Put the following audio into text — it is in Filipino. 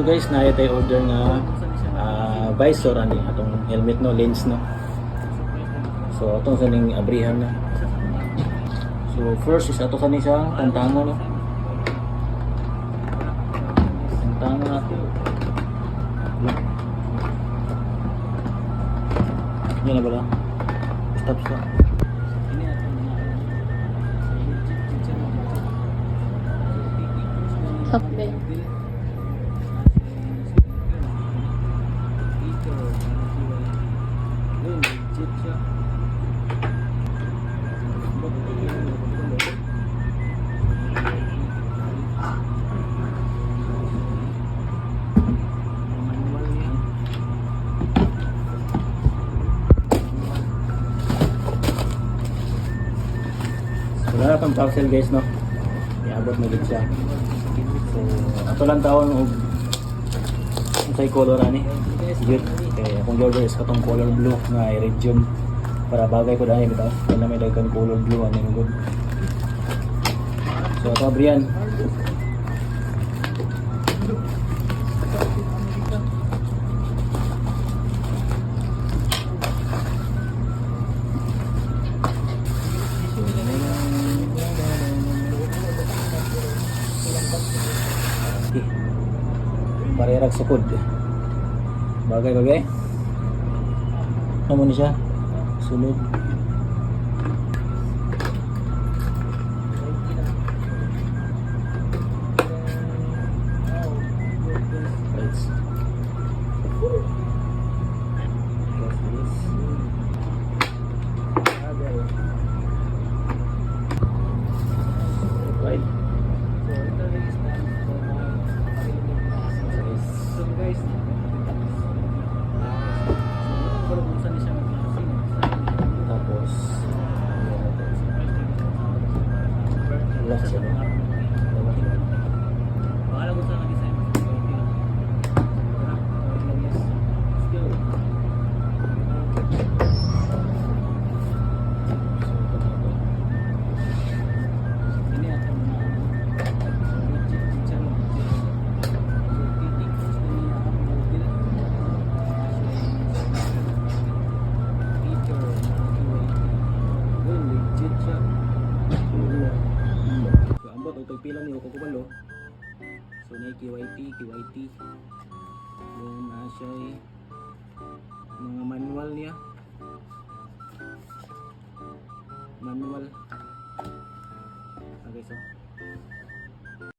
So guys, na tayo order nga ah, visor ani atong helmet no, lens no. So atong sa ning abrihan na. So first is ato kani sa tantanga no. Tantanga. Yan na ba lang? Stop stop. Wala na pang parcel guys no. Iabot mo din siya. So, ato lang taon og unsay color ani. Good. Kaya akong order is katong color blue nga iridium para bagay ko dahil bitaw. Kaya may daghan color blue ani good. So, ato Brian. Okay. Parerag sukod. Bagay bagay. Ano mo siya? Sunod. So, ambot o pila ni ko kubalo. So na KYT, KYT. Then na siya ay mga manual niya. Manual. Okay, so